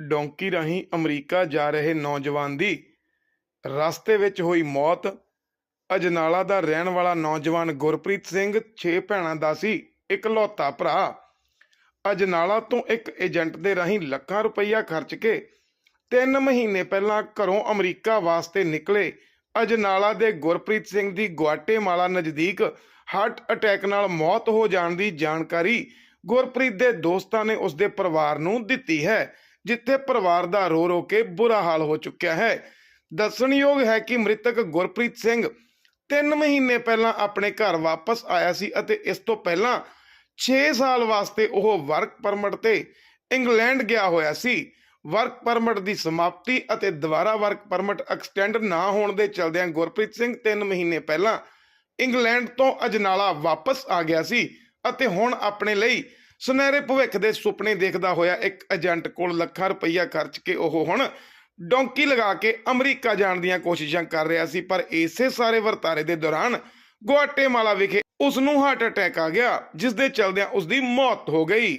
Donkey ਰਾਹੀਂ America ਜਾ ਰਹੇ ਨੌਜਵਾਨ ਦੀ ਰਸਤੇ ਵਿੱਚ ਹੋਈ ਮੌਤ। ਅਜਨਾਲਾ ਦਾ ਰਹਿਣ ਵਾਲਾ ਨੌਜਵਾਨ ਗੁਰਪ੍ਰੀਤ ਸਿੰਘ 6 ਭੈਣਾਂ ਦਾ ਸੀ, ਇਕਲੌਤਾ ਭਰਾ। ਅਜਨਾਲਾ ਤੋਂ ਇੱਕ ਏਜੰਟ ਦੇ ਰਾਹੀਂ ਲੱਖਾਂ ਰੁਪਈਆ ਖਰਚ ਕੇ 3 ਮਹੀਨੇ ਪਹਿਲਾਂ ਘਰੋਂ ਅਮਰੀਕਾ ਵਾਸਤੇ ਨਿਕਲੇ। ਅਜਨਾਲਾ ਦੇ ਗੁਰਪ੍ਰੀਤ ਸਿੰਘ ਦੀ ਗੁਆਟੇਮਾਲਾ ਨਜ਼ਦੀਕ ਹਾਰਟ ਅਟੈਕ ਨਾਲ ਮੌਤ ਹੋ ਜਾਣ ਦੀ ਜਾਣਕਾਰੀ ਗੁਰਪ੍ਰੀਤ ਦੇ ਦੋਸਤਾਂ ਨੇ ਉਸ ਦੇ ਪਰਿਵਾਰ ਨੂੰ ਦਿੱਤੀ ਹੈ। ਜਿੱਥੇ ਪਰਿਵਾਰ ਦਾ ਰੋ ਰੋ ਕੇ ਬੁਰਾ ਹਾਲ ਹੋ ਚੁੱਕਿਆ ਹੈ। ਦੱਸਣਯੋਗ ਹੈ ਕਿ ਮ੍ਰਿਤਕ ਗੁਰਪ੍ਰੀਤ ਸਿੰਘ 3 ਮਹੀਨੇ ਪਹਿਲਾਂ ਆਪਣੇ ਘਰ ਵਾਪਸ ਆਇਆ ਸੀ ਅਤੇ ਇਸ ਤੋਂ ਪਹਿਲਾਂ 6 ਸਾਲ ਵਾਸਤੇ ਉਹ ਵਰਕ ਪਰਮਿਟ ਤੇ ਇੰਗਲੈਂਡ ਗਿਆ ਹੋਇਆ ਸੀ। ਵਰਕ ਪਰਮਿਟ ਦੀ ਸਮਾਪਤੀ ਅਤੇ ਦੁਬਾਰਾ ਵਰਕ ਪਰਮਿਟ ਐਕਸਟੈਂਡ ਨਾ ਹੋਣ ਦੇ ਚਲਦਿਆਂ ਗੁਰਪ੍ਰੀਤ ਸਿੰਘ 3 ਮਹੀਨੇ ਪਹਿਲਾਂ ਇੰਗਲੈਂਡ ਤੋਂ ਅਜਨਾਲਾ ਵਾਪਸ ਆ ਗਿਆ ਸੀ ਅਤੇ ਹੁਣ ਆਪਣੇ ਲਈ ਸੁਨਹਿਰੇ ਭਵਿੱਖ ਦੇ ਸੁਪਨੇ ਦੇਖਦਾ ਹੋਇਆ ਇੱਕ ਏਜੰਟ ਕੋਲ ਲੱਖਾਂ ਰੁਪਈਆ ਖਰਚ ਕੇ ਉਹ ਹੁਣ ਡੋਂਕੀ ਲਗਾ ਕੇ ਅਮਰੀਕਾ ਜਾਣ ਦੀਆਂ ਕੋਸ਼ਿਸ਼ਾਂ ਕਰ ਰਿਹਾ ਸੀ, ਪਰ ਇਸੇ ਸਾਰੇ ਵਰਤਾਰੇ ਦੇ ਦੌਰਾਨ ਗੁਆਟੇਮਾਲਾ ਵਿਖੇ ਉਸ ਨੂੰ ਹਾਰਟ ਅਟੈਕ ਆ ਗਿਆ, ਜਿਸ ਦੇ ਚਲਦਿਆਂ ਉਸ ਦੀ ਮੌਤ ਹੋ ਗਈ।